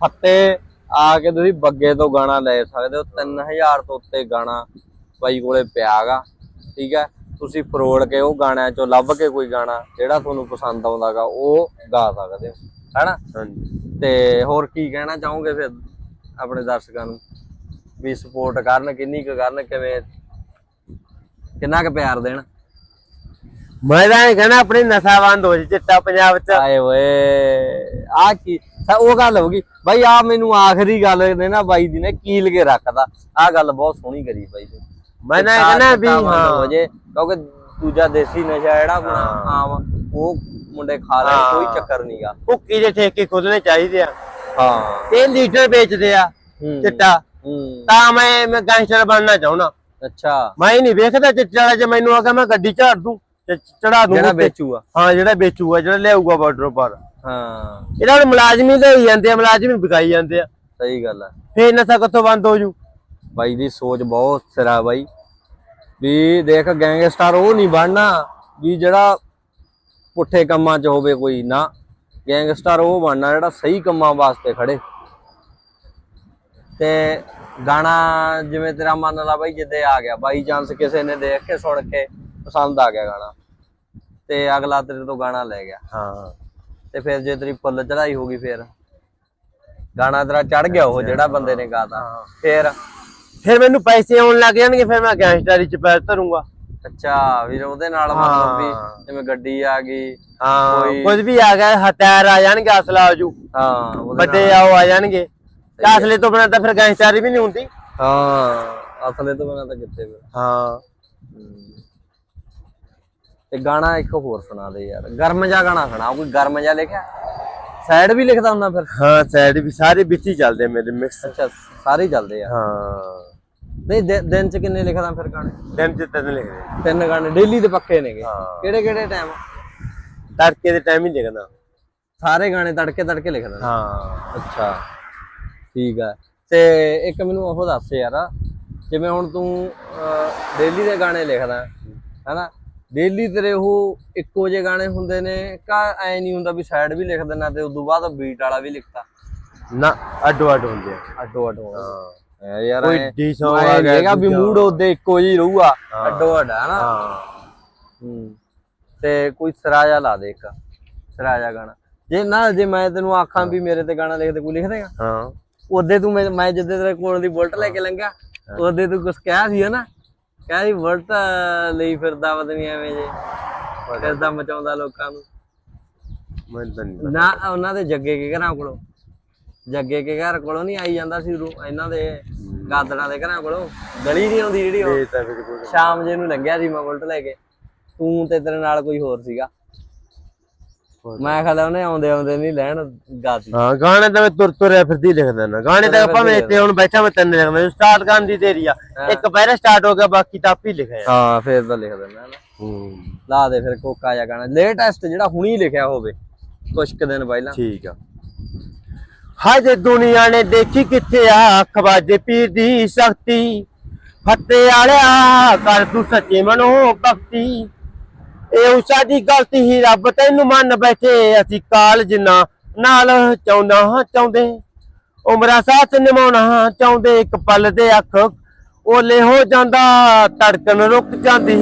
ਫੱਤੇ ਆ ਕੇ ਤੁਸੀਂ ਬੱਗੇ ਤੋਂ ਗਾਣਾ ਲੈ ਸਕਦੇ ਹੋ। 3000 ਤੋਂ ਉੱਤੇ ਗਾਣਾ ਬਾਈ ਕੋਲੇ ਪਿਆਗਾ ਠੀਕ ਹੈ? ਤੁਸੀਂ ਫਰੋੜ ਕੇ ਉਹ ਗਾਣਿਆਂ ਚੋਂ ਲੱਭ ਕੇ ਕੋਈ ਗਾਣਾ ਜਿਹੜਾ ਤੁਹਾਨੂੰ ਪਸੰਦ ਆਉਂਦਾਗਾ ਉਹ ਗਾ ਸਕਦੇ ਹੋ ਹੈਨਾ? ਹਾਂਜੀ। ਤੇ ਹੋਰ ਕੀ ਕਹਿਣਾ ਚਾਹੋਗੇ ਫਿਰ ਆਪਣੇ ਦਰਸ਼ਕਾਂ ਨੂੰ? ਵੀ ਸਪੋਰਟ ਕਰਨ ਕਿੰਨੀ ਕੁ ਕਰਨ ਕਿਵੇਂ ਕਿੰਨਾ ਕੁ ਪਿਆਰ ਦੇਣ? ਮੈਂ ਤਾਂ ਕਹਿਣਾ ਆਪਣੀ ਨਸ਼ਾ ਬੰਦ ਹੋ ਜੇ ਚਿੱਟਾ ਪੰਜਾਬ ਚ। ਆਏ ਓਏ ਆ ਕੀ ਉਹ ਗੱਲ ਹੋ ਗਈ। ਬਾਈ ਆ ਮੈਨੂੰ ਆਖਰੀ ਗੱਲ ਨੇ ਨਾ ਬਾਈ ਦੀ ਨੇ ਕੀਲ ਕੇ ਰੱਖਦਾ। ਆ ਗੱਲ ਬਹੁਤ ਸੋਹਣੀ ਕਰੀ ਬਾਈ ਜੀ। ਮੈਂ ਤਾਂ ਇਹ ਕਹਿਣਾ ਵੀ ਹੋ ਹਾਂ। ਜੇ ਕਿਉਂਕਿ ਦੂਜਾ ਦੇਸੀ ਨਸ਼ਾ ਜਿਹੜਾ ਆਪਣਾ ਆਮ ਉਹ ਮੁੰਡੇ ਖਾ ਲੈਣ ਕੋਈ ਚੱਕਰ ਨਹੀਂਗਾ ਭੁੱਕੀ ਦੇ ਠੇਕੇ ਖੁੱਲਣੇ ਚਾਹੀਦੇ ਆ। ਹਾਂ। ਇਹ ਲੀਟਰ ਵੇਚਦੇ ਆ। ਚਿੱਟਾ। ਤਾਂ ਮੈਂ ਮੈਂ ਗੈਂਗਸਟਰ ਬਣਨਾ ਚਾਹਣਾ ਅੱਛਾ। ਮੈਂ ਨਹੀਂ ਵੇਖਦਾ ਚਿੱਟੇ ਜੇ ਮੈਨੂੰ ਆ ਕੇ ਮੈਂ ਗੱਡੀ ਝਾੜ ਦੂੰ ਤੇ ਚੜਾ ਦੂੰ ਜਿਹੜਾ। ਵੇਚੂਗਾ। ਹਾਂ ਜਿਹੜਾ ਵੇਚੂਗਾ ਜਿਹੜਾ ਲਿਆਊਗਾ ਬਾਰਡਰ ਪਰ ਹਾਂ। ਇਹਨਾਂ ਨੂੰ ਮੁਲਾਜ਼ਮੀ ਹੀ ਜਾਂਦੇ ਆ ਮੁਲਾਜ਼ਮੀ ਵਿਕਾਈ ਜਾਂਦੇ ਆ। ਸਹੀ ਗੱਲ ਹੈ ਫੇਰ ਨਸ਼ਾ ਕਿੱਥੋਂ ਬੰਦ ਹੋ ਜੂ ਬਾਈ ਦੀ ਸੋਚ ਬਹੁਤ ਸਿਰਾ ਬਾਈ। ਵੀ ਦੇਖ ਗੈਂਗਸਟਰ ਉਹ ਨਹੀਂ ਬਣਨਾ ਵੀ ਜਿਹੜਾ ਪੁੱਠੇ ਕੰਮਾਂ 'ਚ ਹੋਵੇ ਕੋਈ ਨਾ। ਗੈਂਗਸਟਰ ਉਹ ਬਣਨਾ ਜਿਹੜਾ ਸਹੀ ਕੰਮਾਂ ਵਾਸਤੇ ਖੜੇ। ਤੇ ਗਾਣਾ ਜਿਵੇਂ ਤੇਰਾ ਮੰਨ ਲਾ ਬਾਈ ਜਿੱਦੇ ਆ ਗਿਆ। ਬਾਈ ਚਾਂਸ ਕਿਸੇ ਨੇ ਦੇਖ ਕੇ ਸੁਣ ਕੇ ਪਸੰਦ ਆ ਗਿਆ ਗਾਣਾ। ਤੇ ਅਗਲਾ ਤੇਰੇ ਤੋਂ ਗਾਣਾ ਲੈ ਗਿਆ। ਹਾਂ। ਤੇ ਫਿਰ ਜੇ ਤੇਰੀ ਫੁੱਲ ਚੜਾਈ ਹੋ ਗਈ ਫਿਰ। ਗਾਣਾ ਤੇਰਾ ਚੜ ਗਿਆ ਉਹ ਜਿਹੜਾ ਬੰਦੇ ਨੇ ਗਾਤਾ। ਫਿਰ ਫਿਰ ਮੈਨੂੰ ਪੈਸੇ ਆਉਣ ਲੱਗ ਜਾਣਗੇ ਫਿਰ ਮੈਂ ਗੈਂਗਸਟਰੀ ਚ ਪੈਰ ਧਰੂੰਗਾ। ਅੱਛਾ ਵੀਰ ਉਹਦੇ ਨਾਲ ਮਤਲਬ ਹਾਂ। ਵੀ ਜਿਵੇਂ ਗੱਡੀ ਆ ਗਈ ਹਾਂ ਕੁਝ ਵੀ ਆ ਗਿਆ ਹਥਿਆਰ ਆ ਜਾਣਗੇ ਅਸਲਾ ਆਜੂ। ਹਾਂ ਉਹਦੇ ਵੱਡੇ ਆਓ ਆ ਜਾਣਗੇ। ਅਸਲੇ ਤੋਂ ਬਿਨਾਂ ਤਾਂ ਫਿਰ ਗੈਂਗਸਟਰੀ ਵੀ ਨਹੀਂ ਹੁੰਦੀ। ਹਾਂ ਅਸਲੇ ਤੋਂ ਬਿਨਾਂ ਤਾਂ ਕਿੱਥੇ ਫਿਰ। ਹਾਂ। ਤੇ ਗਾਣਾ ਇੱਕ ਹੋਰ ਸੁਣਾ ਦੇ ਯਾਰ ਗਰਮ ਜਿਹਾ ਗਾਣਾ ਸੁਣਾ ਕੋਈ ਗਰਮ ਜਿਹਾ ਲਿਖਿਆ? ਸਾਈਡ ਵੀ ਲਿਖਦਾ ਹੁੰਦਾ ਫਿਰ। ਹਾਂ ਸਾਈਡ ਵੀ ਸਾਰੇ ਵਿੱਚ ਹੀ ਚੱਲਦੇ ਆ ਮੇਰੇ ਮਿਕਸ ਅੱਛਾ ਸਾਰੇ ਹੀ ਚੱਲਦੇ ਆ। ਹਾਂ। ਨਹੀਂ ਦਿਨ ਚ ਕਿੰਨੇ ਲਿਖਦਾ ਫਿਰ ਗਾਣੇ? ਦਿਨ ਚ ਤਿੰਨ ਲਿਖਦੇ ਤਿੰਨ ਗਾਣੇ ਡੇਲੀ ਦੇ ਪੱਕੇ ਨੇਗੇ। ਹਾਂ। ਕਿਹੜੇ ਕਿਹੜੇ ਟਾਈਮ ਤੜਕੇ ਦੇ ਟਾਈਮ ਹੀ ਲਿਖਣਾ ਸਾਰੇ ਗਾਣੇ ਤੜਕੇ ਤੜਕੇ ਲਿਖਦਾ ਹਾਂ। ਅੱਛਾ। ਠੀਕ ਆ। ਤੇ ਇੱਕ ਮੈਨੂੰ ਉਹ ਦੱਸ ਯਾਰ ਜਿਵੇਂ ਹੁਣ ਤੂੰ ਡੇਲੀ ਦੇ ਗਾਣੇ ਲਿਖਦਾ ਹੈਨਾ? ਡੇਲੀ ਤੇਰੇ ਉਹ ਇੱਕੋ ਜਿਹੇ ਗਾਣੇ ਹੁੰਦੇ ਨੇ ਕਾ ਐ ਨਹੀਂ ਹੁੰਦਾ ਵੀ ਸਾਈਡ ਵੀ ਲਿਖ ਦੇਣਾ ਤੇ ਉਦੋਂ ਬਾਅਦ ਬੀਟ ਵਾਲਾ ਵੀ ਲਿਖਤਾ? ਨਾ ਅੱਡੋ ਅੱਡ ਹੁੰਦੇ ਆ। ਅੱਡੋ ਅੱਡ ਹਾਂ। ਯਾਰ ਕੋਈ ਐਂ- ਡੀ ਸੌ ਐਂ ਆ ਗਿਆ ਹੈਗਾ ਵੀ। ਮੂਡ ਉਹਦੇ ਇੱਕੋ ਜਿਹੀ ਰਹੂਗਾ। ਅੱਡੋ ਅੱਡ ਹੈਨਾ ਹਾਂ। ਹੂੰ। ਤੇ ਕੋਈ ਸਰਾਜਾ ਲਾ ਦੇ ਇੱਕ ਸਰਾਜਾ ਗਾਣਾ। ਜੇ ਨਾ ਜੇ ਮੈਂ ਤੈਨੂੰ ਆਖਾਂ ਵੀ ਮੇਰੇ ਤੇ ਗਾਣਾ ਲਿਖ ਦੇ ਕੋਈ ਲਿਖ ਦੇਗਾ? ਹਾਂ। ਉਹਦੇ ਤੂੰ ਮੈਂ ਜਿੱਦੇ ਤੇਰੇ ਕੋਲ ਦੀ ਬੁਲਟ ਲੈ ਕੇ ਲੰਘਿਆ ਉਹਦੇ ਤੂੰ ਕੁਝ ਕਿਹਾ ਸੀ ਹਨਾ? ਕਿਹਾ ਸੀ ਬੁਲਟ ਲਈ ਫਿਰਦਾ ਨਹੀਂ ਐਵੇਂ ਜੇ ਫਿਰਦਾ ਮਚਾਉਂਦਾ ਲੋਕਾਂ ਨੂੰ। ਮੈਂ ਤਾਂ। ਨਾ ਉਹਨਾਂ ਦੇ ਜੱਗੇ ਕੇ ਕੋਲੋਂ। ਜੱਗੇ ਕੇ ਘਰ ਕੋਲੋਂ ਨਹੀਂ ਆਈ ਜਾਂਦਾ ਸੀ ਇਹਨਾਂ ਦੇ ਗਾਦੜਾਂ ਦੇ ਘਰਾਂ ਕੋਲੋਂ। ਗਲੀ ਨਹੀਂ ਆਉਂਦੀ ਜਿਹੜੀ ਉਹ। ਇਹ ਤਾਂ ਬਿਲਕੁਲ ਸ਼ਾਮ ਜੇ ਨੂੰ ਲੰਘਿਆ ਸੀ ਮੈਂ ਬੁਲਟ ਲੈ ਕੇ। ਤੂੰ ਤੇ ਤੇਰੇ ਨਾਲ ਕੋਈ ਹੋਰ ਸੀਗਾ। ਮੈਂ ਖਿਆਲ ਉਹਨੇ ਆਉਂਦੇ ਆਉਂਦੇ ਨਹੀਂ ਲੈਣ ਗਾਤੀ ਹਾਂ ਗਾਣੇ ਤਾਂ ਮੈਂ ਤੁਰ ਤੁਰਿਆ ਫਿਰਦੀ ਲਿਖ ਦਿੰਦਾ ਗਾਣੇ ਤਾਂ ਆਪਾਂ ਮੈਂ ਇੱਥੇ ਹੁਣ ਬੈਠਾ ਮੈਂ ਤਿੰਨ ਲਿਖਦਾ ਸਟਾਰਟ ਕਰਨ ਦੀ ਦੇਰੀ ਆ। ਇੱਕ ਪਹਿਲਾਂ ਸਟਾਰਟ ਹੋ ਗਿਆ ਬਾਕੀ ਤਾਂ ਆਪੇ ਹੀ ਲਿਖਿਆ ਹਾਂ ਫੇਰ ਤਾਂ ਲਿਖ ਦਿੰਦਾ ਨਾ। ਹੂੰ। ਲਾ ਦੇ ਫਿਰ ਕੋਕਾ ਜਿਹਾ ਗਾਣਾ। ਲੇਟੈਸਟ ਜਿਹੜਾ ਹੁਣੀ ਲਿਖਿਆ ਹੋਵੇ ਕੁਛ ਕੁ ਦਿਨ ਪਹਿਲਾਂ। ਠੀਕ ਆ। ਹਜੇ ਦੁਨੀਆ ਨੇ ਦੇਖੀ ਕਿੱਥੇ ਆ ਖਵਾਜੇ ਪੀਰ ਦੀ ਸ਼ਕਤੀ। ਫੱਤੇ ਵਾਲਿਆ ਕਰ ਤੂੰ ਸੱਚੇ ਮਨੋ ਭਗਤੀ ਇਹ ਉਸਾ ਦੀ ਗਲਤੀ ਹੀ ਰੱਬ ਤੈਨੂੰ ਮੰਨ ਬੈਠੇ ਅਸੀਂ ਕਾਲ ਜਿੰਨਾ ਨਾਲ ਚਾਹੁੰਦਾ ਹਾਂ ਚਾਹੁੰਦੇ। ਉਮਰਾਂ ਸਾਥ ਨਿਭਾਉਣਾ ਚਾਹੁੰਦੇ ਇੱਕ ਪਲ ਦੇ ਅੱਖ ਓਲੇ ਹੋ ਜਾਂਦਾ ਧੜਕਣ ਰੁਕ ਜਾਂਦੀ।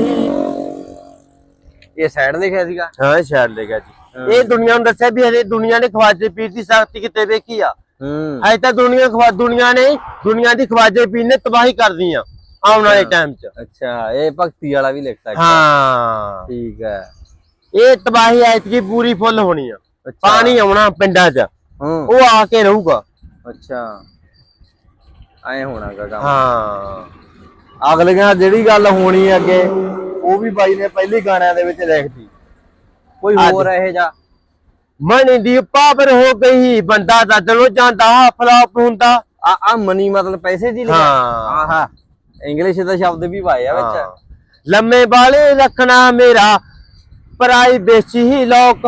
ਇਹ ਸਾਈਡ ਲਿਖਿਆ ਸੀਗਾ? ਹਾਂ ਸ਼ਾਇਦ ਲੈਗਾ ਜੀ। ਇਹ ਦੁਨੀਆ ਨੂੰ ਦੱਸਿਆ ਵੀ ਹਰੇ ਦੁਨੀਆ ਨੇ ਖਵਾਜੇ ਪੀਰ ਦੀ ਸ਼ਕਤੀ ਕਿਤੇ ਵੇਖੀ ਆ। ਹੂੰ। ਅਜੇ ਤਾਂ ਦੁਨੀਆ ਖਵਾ ਦੁਨੀਆ ਨੇ ਦੁਨੀਆ ਦੀ ਖਵਾਜੇ ਪੀਰ ਨੇ ਤਬਾਹੀ ਕਰਦੀ ਆ ਆਉਣ ਵਾਲੇ ਟਾਈਮ 'ਚ। ਅੱਛਾ ਇਹ ਭਗਤੀ ਵਾਲਾ ਵੀ ਲਿਖਤਾ ਇੱਕ। ਹਾਂ। ਠੀਕ ਹੈ। ਇਹ ਤਬਾਹੀ ਐਤਕੀ ਪੂਰੀ ਫੁੱਲ ਹੋਣੀ ਆ। ਪਾਣੀ ਆਉਣਾ ਪਿੰਡਾਂ 'ਚ। ਉਹ ਆ ਕੇ ਰਹੂਗਾ। ਅੱਛਾ। ਐ ਹੋਣਾ ਗਾ ਕੰਮ। ਹਾਂ। ਅਗਲੀਆਂ ਜਿਹੜੀ ਗੱਲ ਹੋਣੀ ਅੱਗੇ ਉਹ ਵੀ ਬਾਈ ਨੇ ਪਹਿਲੇ ਗਾਣਿਆਂ ਦੇ ਵਿੱਚ ਲਿਖਤੀ। ਕੋਈ ਹੋਰ ਇਹ ਜਾ ਮਨ ਦੀ ਪਾਵਰ ਹੋ ਗਈ ਬੰਦਾ ਤਾਂ ਦਿਲੋਂ ਜਾਂਦਾ ਫਲਾਪ ਹੁੰਦਾ। ਆ ਆ ਮਨੀ ਮਤਲਬ ਪੈਸੇ ਦੀ ਲਿਖਿਆ ਹਾਂ। ਆਹਾ ਇੰਗਲਿਸ਼ ਦਾ ਸ਼ਬਦ ਵੀ ਪਾਏ ਆ ਹਾਂ। ਵਿੱਚ ਲੰਮੇ ਬਾਲੇ ਰੱਖਣਾ ਮੇਰਾ ਪਰਾਈ ਬੇਚੀ ਹੀ ਲੋਕ।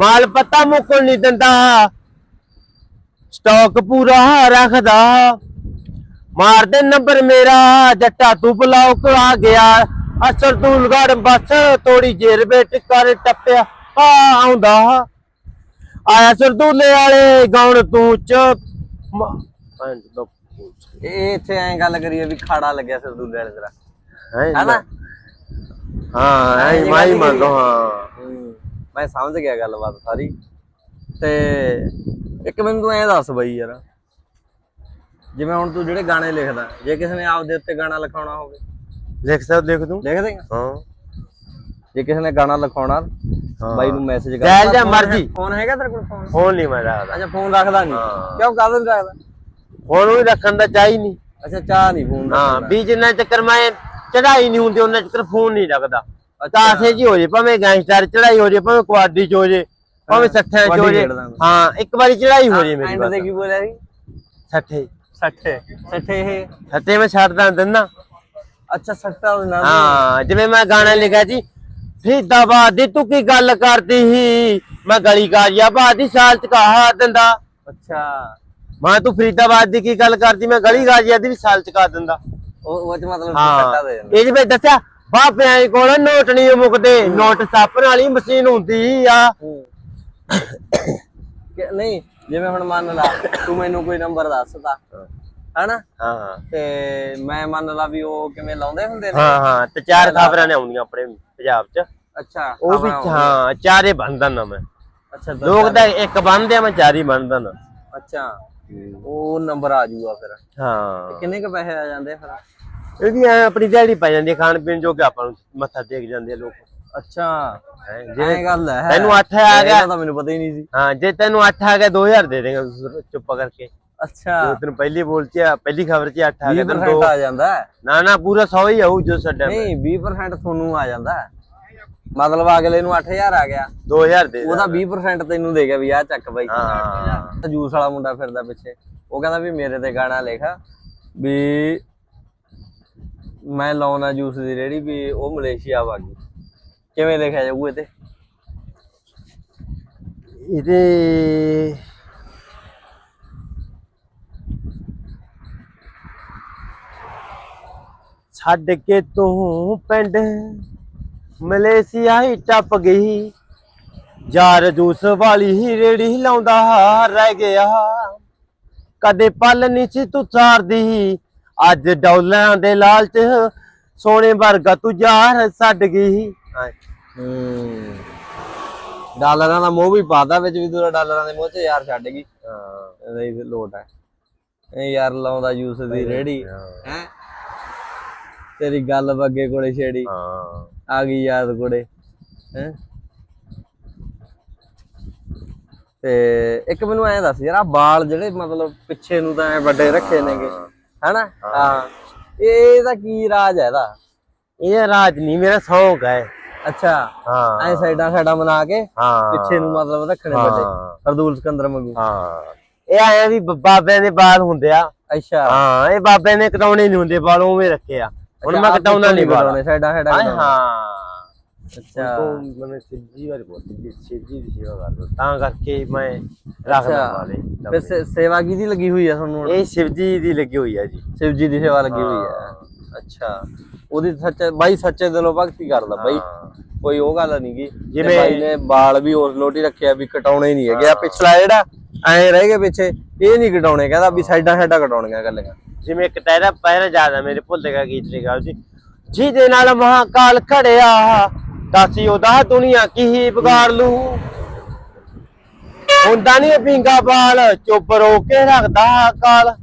ਮਾਲ ਪਤਾ ਮੁੱਕਣ ਨਹੀਂ ਦਿੰਦਾ। ਸਟਾਕ ਪੂਰਾ ਰੱਖਦਾ। ਮਾਰ ਦੇ ਨੰਬਰ ਮੇਰਾ ਜੱਟਾ ਤੂੰ ਬਲੌਕ ਆ ਗਿਆ। ਬਸ ਤੋੜੀ ਜੇਰ ਬੇਟ ਕਰ ਟੱਪਿਆ। ਆ ਆਉਂਦਾ ਆਇਆ ਸਰਦੂਲੇ ਵਾਲੇ ਗਾਉਣ ਤੂੰ ਚ ਦਾ। ਇਹ ਇੱਥੇ ਐਂ ਗੱਲ ਕਰੀਏ ਵੀ ਖਾੜਾ ਲੱਗਿਆ ਸਰਦੂਲੇ ਵਾਲੇ ਤੇਰਾ ਹੈਂ ਹੈਨਾ? ਹਾਂ ਐ ਮਾਈ ਮੈਂ ਸਮਝ ਗਿਆ ਗੱਲਬਾਤ ਸਾਰੀ। ਤੇ ਇੱਕ ਮੈਨੂੰ ਤੂੰ ਐਂ ਦੱਸ ਬਈ ਯਾਰ। ਜਿਵੇਂ ਹੁਣ ਤੂੰ ਜਿਹੜੇ ਗਾਣੇ ਲਿਖਦਾ ਜੇ ਕਿਸੇ ਨੇ ਆਪਦੇ ਉੱਤੇ ਗਾਣਾ ਲਿਖਾਉਣਾ ਹੋਵੇ। ਲਿਖ ਸਕ ਲਿਖ ਦੂੰ ਲਿਖ ਦੇਗਾ? ਹਾਂ। ਜੇ ਕਿਸੇ ਨੇ ਗਾਣਾ ਲਿਖਾਉਣਾ ਹਾਂ। ਬਾਈ ਨੂੰ ਮੈਸੇਜ ਕਰ। ਜਾਇਜ਼ ਜਾਂ ਮਰਜ਼ੀ। ਫੋਨ ਹੈਗਾ ਤੇਰੇ ਕੋਲ ਫੋਨ? ਫੋਨ ਨਹੀਂ ਮੈਂ ਰੱਖਦਾ। ਅੱਛਾ ਫੋਨ ਰੱਖਦਾ ਨਹੀਂ। ਹਾਂ। ਕਿਉਂ ਕਾਹਦੇ ਨਹੀਂ ਰੱਖਦਾ? ਫੋਨ ਵੀ ਰੱਖਣ ਦਾ ਚਾਹੀ ਨਹੀਂ। ਅੱਛਾ ਚਾਹ ਨਹੀਂ ਫੋਨ ਹਾਂ ਵੀ ਜਿੰਨਾ ਚੱਕਰ ਮੈਂ ਚੜਾਈ ਨਹੀਂ ਹੁੰਦੀ ਉਹਨਾਂ ਚੱਕਰ ਫੋਨ ਨਹੀਂ ਰੱਖਦਾ। ਅੱਛਾ। ਕਾਸੇ ਜੀ ਹੋ ਜੇ ਭਾਵੇਂ ਗੈਂਗਸਟਰ ਚੜਾਈ ਹੋ ਜੇ ਭਾਵੇਂ ਕੁਆਡੀ ਚ ਹੋ ਜੇ ਭਾਵੇਂ ਸੱਠਿਆਂ ਚ ਹੋ ਕਬੱਡੀ ਜੇ। ਖੇਡਦਾ ਮੈਂ। ਹਾਂ ਇੱਕ ਵਾਰੀ ਚੜਾਈ ਹੋ ਜੇ ਮੇਰੀ ਐਂਡ ਤੇ ਬਸ ਕੀ ਬੋਲਿਆ ਸੀ? ਸੱਠੇ। 60 60 ਇਹ। ਸੱਠੇ ਮੈਂ ਛੱਡਦਾ ਦਿੰਦਾ। ਅੱਛਾ 60 ਦਾ ਨਾਮ ਹਾਂ ਜਿਵੇਂ ਮੈਂ ਗਾਣਾ ਲਿਖਿਆ ਸੀ ਫਰੀਦਾਬਾਦ ਦੀ ਤੂੰ ਕੀ ਗੱਲ ਕਰਦੀ ਸੀ? ਮੈਂ ਗਲੀ ਗਾਜੀਆਬਾਦ ਦੀ ਸਾਲ ਚ ਕਹਾ ਦਿੰਦਾ। ਅੱਛਾ। ਮੈਂ ਤੂੰ ਫਰੀਦਾਬਾਦ ਦੀ ਕੀ ਗੱਲ ਕਰਦੀ? ਮੈਂ ਗਲੀ ਗਾਜੀਆ ਦੀ ਵੀ ਸਾਲ ਚ ਕਾ ਦਿੰਦਾ। ਉਹ ਉਹ ਚ ਮਤਲਬ ਦੇ ਦਿੰਦਾ। ਇਹ ਜਿਵੇਂ ਦੱਸਿਆ ਬਾਪਿਆਂ ਕੋਲ ਨੋਟ ਨਹੀਂ ਮੁੱਕਦੇ। ਨੋਟ ਸਾਪਣ ਵਾਲੀ ਮਸ਼ੀਨ ਹੁੰਦੀ ਆ। ਨਹੀਂ ਜਿਵੇਂ ਹੁਣ ਮੰਨ ਲਾ ਤੂੰ ਮੈਨੂੰ ਕੋਈ ਨੰਬਰ ਦੱਸਦਾ। ਹਨਾ? ਹਾਂ। ਤੇ ਮੈਂ ਮੰਨ ਲਾ ਵੀ ਉਹ ਕਿਵੇਂ ਲਾਉਂਦੇ ਹੁੰਦੇ ਨੇ? ਹਾਂ ਹਾਂ। ਤੇ ਚਾਰ ਖਬਰਾਂ ਨੇ ਆਉਂਦੀਆਂ ਆਪਣੇ ਪੰਜਾਬ ਚ। ਅੱਛਾ ਉਹ ਵੀ। ਹਾਂ ਚਾਰੇ ਬੰਦਨ ਨਾ ਮੈਂ। ਅੱਛਾ ਲੋਕ ਤਾਂ ਇੱਕ ਬੰਨਦੇ ਆ ਮੈਂ ਚਾਰ ਹੀ ਬੰਨਦਾ ਨਾ। ਅੱਛਾ। ਉਹ ਨੰਬਰ ਆ ਜਾਊਗਾ ਫਿਰ। ਹਾਂ। ਕਿੰਨੇ ਕ ਪੈਸੇ ਆ ਜਾਂਦੇ ਫਿਰ? ਇਹਦੀ ਐ ਆਪਣੀ ਦਿਹਾੜੀ ਪੈ ਜਾਂਦੀ ਖਾਣ ਪੀਣ ਜੋ ਕਿ ਆਪਾਂ ਨੂੰ ਮੱਥਾ ਟੇਕ ਜਾਂਦੇ ਲੋਕ। ਅੱਛਾ। ਐਂ ਗੱਲ ਹੈ। ਤੈਨੂੰ 8 ਆ ਗਿਆ। ਤਾਂ ਮੈਨੂੰ ਪਤਾ ਹੀ ਨਹੀਂ ਸੀ। ਹਾਂ ਜੇ ਤੈਨੂੰ 8 ਆ ਗਿਆ 2000 ਦੇ ਦੇਗਾ ਚੁੱਪ ਕਰਕੇ। ਅੱਛਾ। ਜੋ ਤੈਨੂੰ ਪਹਿਲੀ ਬੋਲ ਚ ਆ, ਪਹਿਲੀ ਖਬਰ ਚ 8 ਆ ਗਿਆ ਤੈਨੂੰ 20% ਦੋ ਆ ਜਾਂਦਾ ਹੈ। ਨਾ ਨਾ ਪੂਰਾ 100 ਹੀ ਆਊ ਜੋ ਛੱਡਿਆ ਨਹੀਂ 20% ਤੁਹਾਨੂੰ ਆ ਜਾਂਦਾ ਹੈ। ਮਤਲਬ ਅਗਲੇ ਨੂੰ 8000 ਆ ਗਿਆ। 2000 ਦੇ ਦੇ। ਉਹਦਾ 20% ਤੈਨੂੰ ਦੇ ਗਿਆ ਵੀ ਆ ਚੱਕ ਬਾਈ। ਹਾਂ। ਜੂਸ ਵਾਲਾ ਮੁੰਡਾ ਫਿਰਦਾ ਪਿੱਛੇ। ਉਹ ਕਹਿੰਦਾ ਵੀ ਮੇਰੇ ਤੇ ਗਾਣਾ ਲਿਖ। ਵੀ ਮੈਂ ਲਾਉਣਾ ਜੂਸ ਦੀ ਰੇੜੀ ਵੀ ਉਹ ਮਲੇਸ਼ੀਆ ਵਾਗੀ ਕਿਵੇਂ ਲਿਖਿਆ ਜਾਊ ਇਹ ਤੇ? ਇਹਦੇ ਛੱਡ ਕੇ ਤੂੰ ਪਿੰਡ ਮਲੇਸ਼ੀਆ ਹੀ ਟੱਪ ਗਈ। ਯਾਰ ਜੂਸ ਵਾਲੀ ਹੀ ਰੇੜੀ ਲਾਉਂਦਾ ਰਹਿ ਗਿਆ। ਕਦੇ ਪਲ ਨਹੀਂ ਸੀ ਤੂੰ ਚਾਰਦੀ ਅੱਜ ਡਾਲਰਾਂ ਦੇ ਲਾਲਚ ਸੋਨੇ ਵਰਗਾ ਤੂੰ ਯਾਰ ਛੱਡ ਗਈ। ਹਾਂ। ਡਾਲਰਾਂ ਦਾ ਮੋਹ ਵੀ ਪਾਦਾ ਵਿੱਚ ਵੀ ਤੂੰ ਡਾਲਰਾਂ ਦੇ ਮੋਹ ਚ ਯਾਰ ਛੱਡ ਗਈ। ਇਹਦਾ ਹੀ ਲੋਟ ਹੈ। ਇਹ ਯਾਰ ਲਾਉਂਦਾ ਜੂਸ ਦੀ ਰੇੜੀ। ਹੈ? ਤੇਰੀ ਗੱਲ ਬੱਗੇ ਕੋਲੇ ਛੇੜੀ। ਹਾਂ। ਆ ਗਈ ਯਾਦ ਕੋਲੇ। ਹੈ? ਤੇ ਇੱਕ ਮੈਨੂੰ ਐਂ ਦੱਸ ਯਾਰ ਆ ਵਾਲ ਜਿਹੜੇ ਮਤਲਬ ਪਿੱਛੇ ਨੂੰ ਤਾਂ ਐ ਵੱਡੇ ਰੱਖੇ ਨੇਗੇ। ਹੈਨਾ? ਹਾਂ। ਇਹ ਇਹਦਾ ਕੀ ਰਾਜ ਹੈ ਇਹਦਾ? ਇਹ ਰਾਜ ਨਹੀਂ ਮੇਰਾ ਸ਼ੌਂਕ ਹੈ। ਅੱਛਾ। ਹਾਂ। ਐ ਸਾਈਡਾਂ ਸਾਈਡਾਂ ਬਣਾ ਕੇ ਹਾਂ। ਪਿੱਛੇ ਨੂੰ ਮਤਲਬ ਰੱਖਣੇ ਵੱਡੇ ਹਾਂ। ਹਰਦੂਲ ਸਿਕੰਦਰ ਵਾਂਗੂ। ਹਾਂ। ਇਹ ਆਇਆ ਵੀ ਬਾਬਿਆਂ ਦੇ ਬਾਲ ਹੁੰਦੇ ਆ। ਅੱਛਾ। ਹਾਂ ਇਹ ਬਾਬਿਆਂ ਨੇ ਕਟਾਉਣੇ ਨਹੀਂ ਹੁੰਦੇ ਬਾਲ ਉਵੇਂ ਰੱਖੇ ਆ। ਹੁਣ ਮੈਂ ਕਟਾਉਣਾ ਨਹੀਂ ਬਾਲ ਕਟਾਉਣੇ ਸਾਈਡਾਂ ਸਾਈਡਾਂ ਹਾਂ। ਹਾਂ। ਅੱਛਾ। ਤੋਂ ਮੈਨੂੰ ਸਿੱਧੀ ਵਾਲੀ ਬਹੁਤ ਸਿੱਧੀ ਦੀ ਸੇਵਾ ਕਰ ਤਾਂ ਕਰਕੇ ਮੈਂ ਰੱਖਦਾ। ਵਾਲੇ ਫਿਰ ਸੇ- ਸੇਵਾ ਕਿਹਦੀ ਲੱਗੀ ਹੋਈ ਆ ਤੁਹਾਨੂੰ ਇਹ ਸ਼ਿਵਜੀ ਦੀ ਲੱਗੀ ਹੋਈ ਆ ਜੀ। ਸ਼ਿਵ ਜੀ ਦੀ ਸੇਵਾ ਲੱਗੀ ਹੋਈ ਆ। ਅੱਛਾ। ਉਹਦੀ ਸੱਚੇ ਬਾਈ ਸੱਚੇ ਦਿਲੋਂ ਭਗਤੀ ਕਰਦਾ ਬਾਈ। ਕੋਈ ਉਹ ਗੱਲ ਨਹੀਂ ਗੀ ਜਿਵੇਂ- ਬਾਈ ਨੇ ਬਾਲ ਵੀ ਉਸ ਲੋਟੀ ਰੱਖਿਆ ਵੀ ਕਟਾਉਣੇ ਨਹੀਂ ਹੈਗੇ। ਆ ਪਿਛਲਾ ਜਿਹੜਾ ਐ ਰਹਿ ਗਏ ਪਿੱਛੇ ਇਹ ਨਹੀਂ ਕਟਾਉਣੇ ਕਹਿੰਦਾ ਵੀ ਸਾਈਡਾਂ ਸਾਈਡਾਂ ਕਟਾਉਣੀਆਂ ਗੱਲਾਂ। ਜਿਵੇਂ ਇੱਕ ਟਹਿਰਾ ਪੈਰਾ ਜ਼ਿਆਦਾ ਮੇਰੇ ਭੁੱਲ ਗਿਆ ਗੀਤ ਲਿਖਾ ਜੀ। ਜਿਹਦੇ ਨਾਲ ਮਹਾਕਾਲ ਖੜਿਆ ਦਾਸੀ ਉਹਦਾ ਦੁਨੀਆ ਕੀ ਹੀ ਵਿਗਾੜ ਲੂ। ਹੁੰਦਾ ਨਹੀਂ ਪਿੰਗਾ ਬਾਲ ਚੁੱਪ ਰੋ ਕੇ ਰੱਖਦਾ ਕਾਲ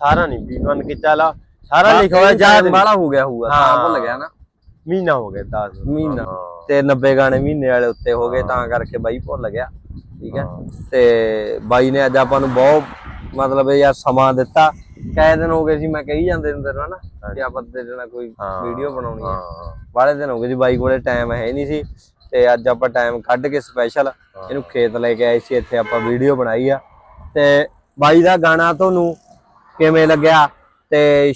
ਸਾਰਾ ਨਹੀਂ ਵੀ ਮੰਨ ਕੇ ਚੱਲਾ ਸਾਰਾ ਲਿਖਿਆ ਹੋਇਆ ਯਾਦ ਬਾਲਾ ਹੋ ਗਿਆ ਹੋਊਗਾ ਹਾਂ। ਭੁੱਲ ਗਿਆ ਨਾ। ਮਹੀਨਾ ਹੋ ਗਿਆ 10 ਮਹੀਨਾ। ਤੇ 90 ਗਾਣੇ ਮਹੀਨੇ ਵਾਲੇ ਉੱਤੇ ਹੋ ਗਏ ਤਾਂ ਕਰਕੇ ਬਾਈ ਭੁੱਲ ਗਿਆ ਠੀਕ ਹੈ। ਤੇ ਬਾਈ ਨੇ ਅੱਜ ਆਪਾਂ ਨੂੰ ਬਹੁਤ ਮਤਲਬ ਯਾਰ ਸਮਾਂ ਦਿੱਤਾ। ਕਈ ਦਿਨ ਹੋ ਗਏ ਸੀ ਮੈਂ ਕਹੀ ਜਾਂਦੇ ਨੂੰ ਹਨਾ ਕਿ ਆਪਾਂ ਤੇਰੇ ਨਾਲ ਕੋਈ। ਵੀਡੀਓ ਬਣਾਉਣੀ ਹੈ ਹਾਂ। ਬਾਲੇ ਦਿਨ ਹੋ ਗਏ ਸੀ ਬਾਈ ਕੋਲੇ ਟਾਈਮ ਹੈ ਨਹੀਂ ਸੀ ਤੇ ਅੱਜ ਆਪਾਂ ਟਾਈਮ ਕੱਢ ਕੇ ਸਪੈਸ਼ਲ ਇਹਨੂੰ ਖੇਤ ਲੈ ਕੇ ਆਏ ਸੀ ਇੱਥੇ ਆਪਾਂ ਵੀਡੀਓ ਬਣਾਈ ਆ। ਤੇ ਬਾਈ ਦਾ ਗਾਣਾ ਤੁਹਾਨੂੰ ਕਿਵੇਂ ਲੱਗਿਆ ਤੇ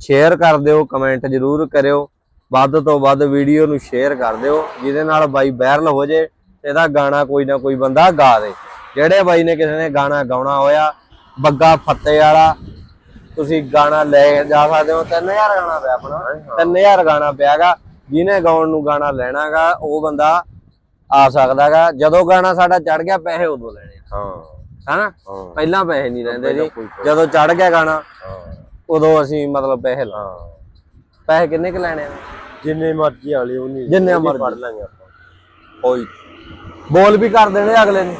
ਸ਼ੇਅਰ ਕਰ ਦਿਓ ਕਮੈਂਟ ਜਰੂਰ ਕਰਿਓ। ਵੱਧ ਤੋਂ ਵੱਧ ਵੀਡੀਓ ਨੂੰ ਸ਼ੇਅਰ ਕਰ ਦਿਓ ਜਿਹਦੇ ਨਾਲ ਬਾਈ ਵਾਇਰਲ ਹੋ ਜੇ ਤੇ ਇਹਦਾ ਗਾਣਾ ਕੋਈ ਨਾ ਕੋਈ ਬੰਦਾ ਗਾ ਦੇ। ਜਿਹੜੇ ਬਾਈ ਨੇ ਕਿਸੇ ਨੇ ਗਾਣਾ ਗਾਉਣਾ ਹੋਇਆ ਬੱਗਾ ਫੱਤੇ ਵਾਲਾ ਤੁਸੀਂ ਗਾਣਾ ਲੈ ਜਾ ਸਕਦੇ ਹੋ 3000 ਗਾਣਾ ਪਿਆ ਆਪਣਾ। 3000 ਗਾਣਾ ਪਿਆਗਾ ਜਿਹਨੇ ਗਾਉਣ ਨੂੰ ਗਾਣਾ ਲੈਣਾਗਾ ਉਹ ਬੰਦਾ ਆ ਸਕਦਾਗਾ। ਜਦੋਂ ਗਾਣਾ ਸਾਡਾ ਚੜ ਗਿਆ ਪੈਸੇ ਉਦੋਂ ਲੈਣੇ ਹਾਂ। ਹਨਾ? ਪਹਿਲਾਂ ਪੈਸੇ ਨਹੀਂ ਲੈਂਦੇ ਜੀ। ਜਦੋਂ ਚੜ ਗਿਆ ਗਾਣਾ ਉਦੋਂ ਅਸੀਂ ਮਤਲਬ ਪੈਸੇ ਲਾ ਪੈਸੇ ਕਿੰਨੇ ਕੁ ਲੈਣੇ ਆ? ਜਿੰਨੇ ਮਰਜ਼ੀ ਵਾਲੇ ਉਹਨੀ ਜਿੰਨੇ ਉਹਦੀ ਮਰਜ਼ੀ। ਪੜ ਲਾਂਗੇ ਆਪਾਂ। ਕੋਈ। ਬੋਲ ਵੀ ਕਰ ਦੇਣੇ ਅਗਲੇ ਨੂੰ।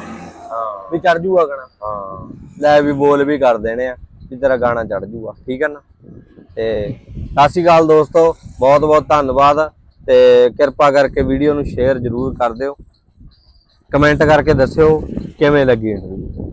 ਹਾਂ। ਵੀ ਚੜ ਜੂਗਾ ਗਾਣਾ। ਹਾਂ। ਲੈ ਵੀ ਬੋਲ ਵੀ ਕਰ ਦੇਣੇ ਆ। ਵੀ ਤੇਰਾ ਗਾਣਾ ਚੜ ਜੂਗਾ, ਠੀਕ ਹੈ ਨਾ? ਤੇ ਸਤਿ ਸ਼੍ਰੀ ਅਕਾਲ ਦੋਸਤੋ ਬਹੁਤ ਬਹੁਤ ਧੰਨਵਾਦ ਤੇ ਕਿਰਪਾ ਕਰਕੇ ਵੀਡੀਓ ਨੂੰ ਸ਼ੇਅਰ ਜ਼ਰੂਰ ਕਰ ਦਿਓ। ਕਮੈਂਟ ਕਰਕੇ ਦੱਸਿਓ ਕਿਵੇਂ ਲੱਗੀ ਇੰਟਰਵਿਊ